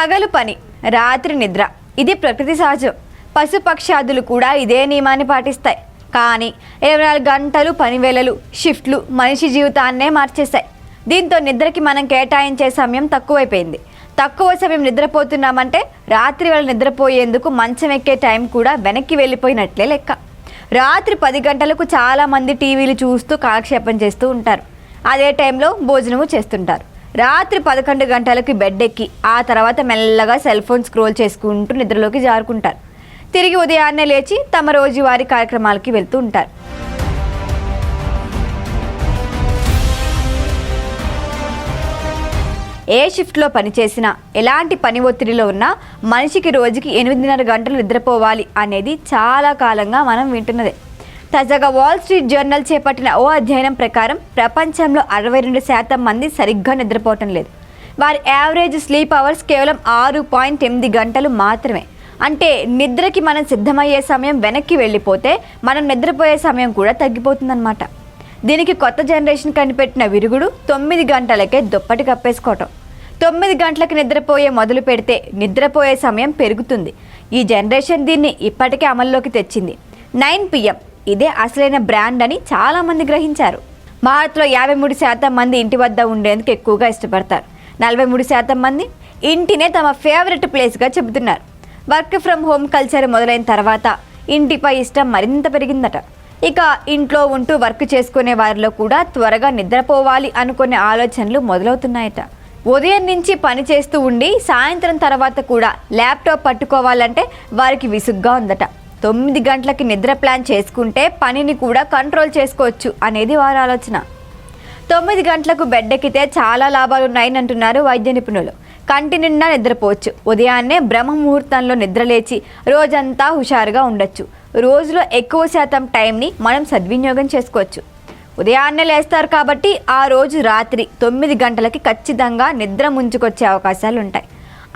పగలు పని రాత్రి నిద్ర. ఇది ప్రకృతి సహజం. పశుపక్షాదులు కూడా ఇదే నియమాన్ని పాటిస్తాయి. కానీ ఇరవై నాలుగు గంటలు పనివేళలు షిఫ్ట్లు మనిషి జీవితాన్నే మార్చేశాయి. దీంతో నిద్రకి మనం కేటాయించే సమయం తక్కువైపోయింది. తక్కువ సమయం నిద్రపోతున్నామంటే రాత్రి వేళ నిద్రపోయేందుకు మంచం ఎక్కే టైం కూడా వెనక్కి వెళ్ళిపోయినట్లే లెక్క. రాత్రి పది గంటలకు చాలామంది టీవీలు చూస్తూ కాలక్షేపం చేస్తూ ఉంటారు. అదే టైంలో భోజనము చేస్తుంటారు. రాత్రి పదకొండు గంటలకి బెడ్ ఎక్కి ఆ తర్వాత మెల్లగా సెల్ ఫోన్ స్క్రోల్ చేసుకుంటూ నిద్రలోకి జారుకుంటారు. తిరిగి ఉదయాన్నే లేచి తమ రోజువారీ కార్యక్రమాలకి వెళ్తూ ఉంటారు. ఏ షిఫ్ట్లో పనిచేసినా ఎలాంటి పని ఒత్తిడిలో ఉన్నా మనిషికి రోజుకి ఎనిమిదిన్నర గంటలు నిద్రపోవాలి అనేది చాలా కాలంగా మనం వింటున్నదే. తాజాగా వాల్ స్ట్రీట్ జర్నల్ చేపట్టిన ఓ అధ్యయనం ప్రకారం ప్రపంచంలో అరవై రెండు శాతం మంది సరిగ్గా నిద్రపోవటం లేదు. వారి యావరేజ్ స్లీప్ అవర్స్ కేవలం ఆరు పాయింట్ ఎనిమిది గంటలు మాత్రమే. అంటే నిద్రకి మనం సిద్ధమయ్యే సమయం వెనక్కి వెళ్ళిపోతే మనం నిద్రపోయే సమయం కూడా తగ్గిపోతుందన్నమాట. దీనికి కొత్త జనరేషన్ కనిపెట్టిన విరుగుడు తొమ్మిది గంటలకే దుప్పటి కప్పేసుకోవటం. తొమ్మిది గంటలకు నిద్రపోయే మొదలు పెడితే నిద్రపోయే సమయం పెరుగుతుంది. ఈ జనరేషన్ దీన్ని ఇప్పటికే అమల్లోకి తెచ్చింది. నైన్ పిఎం ఇదే అసలైన బ్రాండ్ అని చాలామంది గ్రహించారు. భారత్లో యాభై మూడు శాతం మంది ఇంటి వద్ద ఉండేందుకు ఎక్కువగా ఇష్టపడతారు. నలభై మూడు శాతం మంది ఇంటినే తమ ఫేవరెట్ ప్లేస్గా చెబుతున్నారు. వర్క్ ఫ్రమ్ హోమ్ కల్చర్ మొదలైన తర్వాత ఇంటిపై ఇష్టం మరింత పెరిగిందట. ఇక ఇంట్లో ఉంటూ వర్క్ చేసుకునే వారిలో కూడా త్వరగా నిద్రపోవాలి అనుకునే ఆలోచనలు మొదలవుతున్నాయట. ఉదయం నుంచి పని చేస్తూ ఉండి సాయంత్రం తర్వాత కూడా ల్యాప్టాప్ పట్టుకోవాలంటే వారికి విసుగ్గా ఉందట. తొమ్మిది గంటలకి నిద్ర ప్లాన్ చేసుకుంటే పనిని కూడా కంట్రోల్ చేసుకోవచ్చు అనేది వారి ఆలోచన. తొమ్మిది గంటలకు బెడ్ ఎక్కితే చాలా లాభాలు ఉన్నాయని అంటున్నారు వైద్య నిపుణులు. కంటి నిండా నిద్రపోవచ్చు. ఉదయాన్నే బ్రహ్మ ముహూర్తంలో నిద్రలేచి రోజంతా హుషారుగా ఉండొచ్చు. రోజులో ఎక్కువ శాతం టైంని మనం సద్వినియోగం చేసుకోవచ్చు. ఉదయాన్నే లేస్తారు కాబట్టి ఆ రోజు రాత్రి తొమ్మిది గంటలకి ఖచ్చితంగా నిద్ర ముంచుకొచ్చే అవకాశాలు ఉంటాయి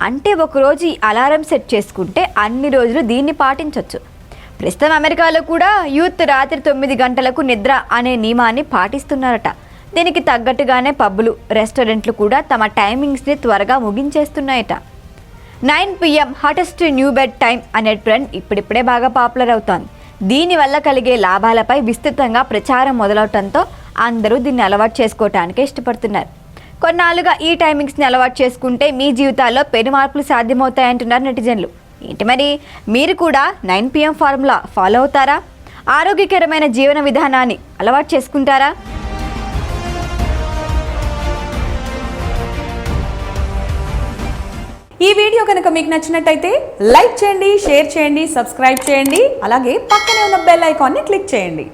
అంటే ఒకరోజు ఈ అలారం సెట్ చేసుకుంటే అన్ని రోజులు దీన్ని పాటించవచ్చు ప్రస్తుతం అమెరికాలో కూడా యూత్ రాత్రి తొమ్మిది గంటలకు నిద్ర అనే నియమాన్ని పాటిస్తున్నారట. దీనికి తగ్గట్టుగానే పబ్బులు రెస్టారెంట్లు కూడా తమ టైమింగ్స్ని త్వరగా ముగించేస్తున్నాయట. Nine PM hottest new bedtime అనే ట్రెండ్ ఇప్పుడిప్పుడే బాగా పాపులర్ అవుతోంది. దీనివల్ల కలిగే లాభాలపై విస్తృతంగా ప్రచారం మొదలవటంతో అందరూ దీన్ని అలవాటు చేసుకోవటానికి ఇష్టపడుతున్నారు. కొన్నాళ్ళుగా ఈ టైమింగ్స్ని అలవాటు చేసుకుంటే మీ జీవితాల్లో పెను మార్పులు సాధ్యమవుతాయంటున్నారు నెటిజన్లు. ఏంటి మరి? మీరు కూడా నైన్ పిఎం ఫార్ములా ఫాలో అవుతారా? ఆరోగ్యకరమైన జీవన విధానాన్ని అలవాటు చేసుకుంటారా? ఈ వీడియో కనుక మీకు నచ్చినట్టయితే లైక్ చేయండి షేర్ చేయండి సబ్స్క్రైబ్ చేయండి అలాగే పక్కనే ఉన్న బెల్ ఐకాన్ని క్లిక్ చేయండి.